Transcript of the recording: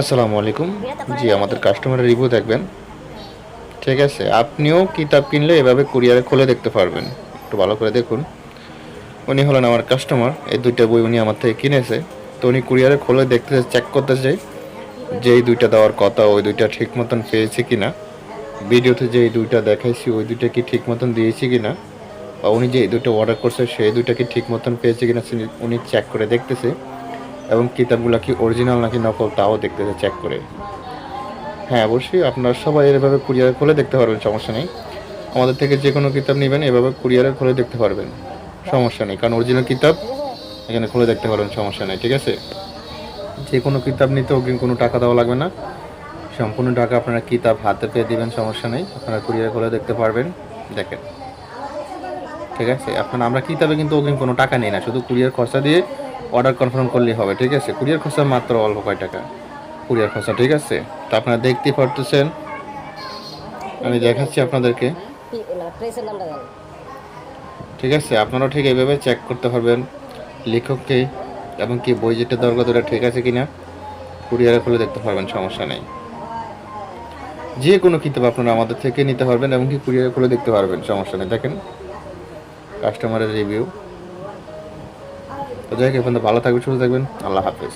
আসসালামু আলাইকুম। জি, আমাদের কাস্টমারের রিভিউ দেখবেন। ঠিক আছে, আপনিও কিতাব কিনলে এভাবে কুরিয়ারে খুলে দেখতে পারবেন। একটু ভালো করে দেখুন। উনি হলেন আমার কাস্টমার এই দুইটা বই উনি আমার থেকে কিনেছে। তো উনি কুরিয়ারে খুলে দেখতে চেক করতে চাই যে এই দুইটা দেওয়ার কথা, ওই দুইটা ঠিক মতন পেয়েছে কি না ভিডিওতে যে এই দুইটা দেখাইছি, ওই দুইটা কি ঠিক মতন দিয়েছি কি না বা উনি যে এই দুটো অর্ডার করছে সেই দুইটা কি ঠিক মতন পেয়েছে কিনা উনি চেক করে দেখতেছে। এবং কিতাবগুলো কি অরিজিনাল নাকি নকল, তাও দেখতেছে চেক করে। হ্যাঁ অবশ্যই আপনারা সবাই এভাবে কুরিয়ারে খুলে দেখতে পারবেন, সমস্যা নেই। আমাদের থেকে যে কোনো কিতাব নেবেন, এভাবে কুরিয়ারে খুলে দেখতে পারবেন। সমস্যা নেই, কারণ অরিজিনাল কিতাব এখানে খুলে দেখতে পারবেন, সমস্যা নেই, ঠিক আছে? যে কোনো কিতাব নিতে অগ্রিম কোনো টাকা দেওয়া লাগবে না। সম্পূর্ণ টাকা আপনারা কিতাব হাতে পেয়ে দিবেন, সমস্যা নেই। আপনারা কুরিয়ার খুলে দেখতে পারবেন, দেখেন। ঠিক আছে? এখন আমরা কিতাবে কিন্তু অগ্রিম কোনো টাকা নেই না, শুধু কুরিয়ার খরচা দিয়ে অর্ডার কনফার্ম করলেই হবে, ঠিক আছে? কুরিয়ার খরচা মাত্র অল্প কয় টাকা? কুরিয়ার খরচা, ঠিক আছে? তো আপনারা দেখতে পারতেছেন। আমি দেখাচ্ছি আপনাদেরকে। ঠিক আছে? আপনারাও ঠিক এইভাবে চেক করতে পারবেন, লেখককে এবং কি বই যেটা দরকার ওটা ঠিক আছে কিনা। কুরিয়ারে খুলে দেখতে পারবেন, সমস্যা নেই। যে কোনো কিতাব আপনারা আমাদের থেকে নিতে পারবেন এবং কি কুরিয়ারে খুলে দেখতে পারবেন, সমস্যা নেই। দেখেন কাস্টমারের রিভিউ তো যাই হোক এখন ভালো থাকবেন সুস্থ থাকবেন। আল্লাহ হাফেজ।